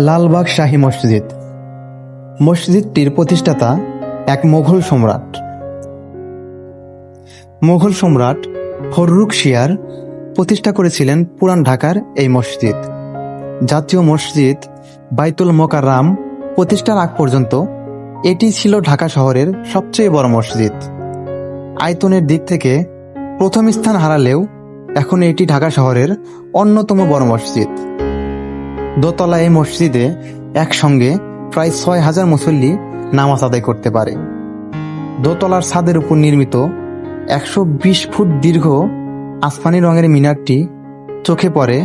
লালবাগ শাহী মসজিদ। মসজিদটির প্রতিষ্ঠাতা এক মোঘল সম্রাট। মোঘল সম্রাট ফররুখ শিয়ার প্রতিষ্ঠা করেছিলেন পুরান ঢাকার এই মসজিদ। জাতীয় মসজিদ বাইতুল মোকাররাম প্রতিষ্ঠার আগ পর্যন্ত এটি ছিল ঢাকা শহরের সবচেয়ে বড় মসজিদ। আয়তনের দিক থেকে প্রথম স্থান হারালেও এখন এটি ঢাকা শহরের অন্যতম বড় মসজিদ। দোতলা এই মসজিদে একসঙ্গে প্রায় ছয় হাজার মুসল্লি নামাজ আদায় করতে পারে। দোতলার ছাদের উপর নির্মিত একশো বিশ ফুট দীর্ঘ আসমানি রঙের মিনারটি চোখে পড়ে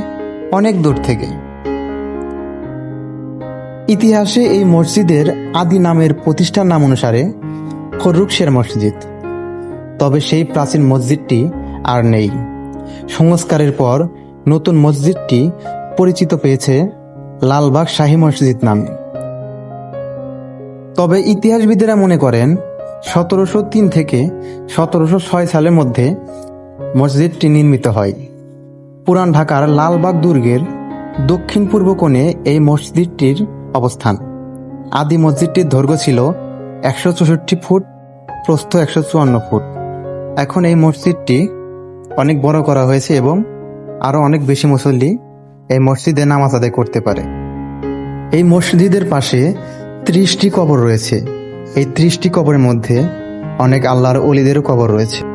অনেক দূর থেকে। ইতিহাসে এই মসজিদের আদি নামের প্রতিষ্ঠার নাম অনুসারে ফররুকশের মসজিদ। তবে সেই প্রাচীন মসজিদটি আর নেই। সংস্কারের পর নতুন মসজিদটি পরিচিত পেয়েছে লালবাগ শাহী মসজিদ নামে। তবে ইতিহাসবিদেরা মনে করেন, সতেরোশো তিন থেকে সতেরোশো ছয় সালের মধ্যে মসজিদটি নির্মিত হয়। পুরান ঢাকার লালবাগ দুর্গের দক্ষিণ পূর্ব কোণে এই মসজিদটির অবস্থান। আদি মসজিদটির দৈর্ঘ্য ছিল একশো চৌষট্টি ফুট, প্রস্থ একশো চুয়ান্ন ফুট। এখন এই মসজিদটি অনেক বড় করা হয়েছে এবং আরও অনেক বেশি মুসল্লি এই মসজিদে নামাজ আদায় করতে পারে। এই মসজিদের পাশে ত্রিশটি কবর রয়েছে। এই ত্রিশটি কবরের মধ্যে অনেক আল্লাহর অলিদেরও কবর রয়েছে।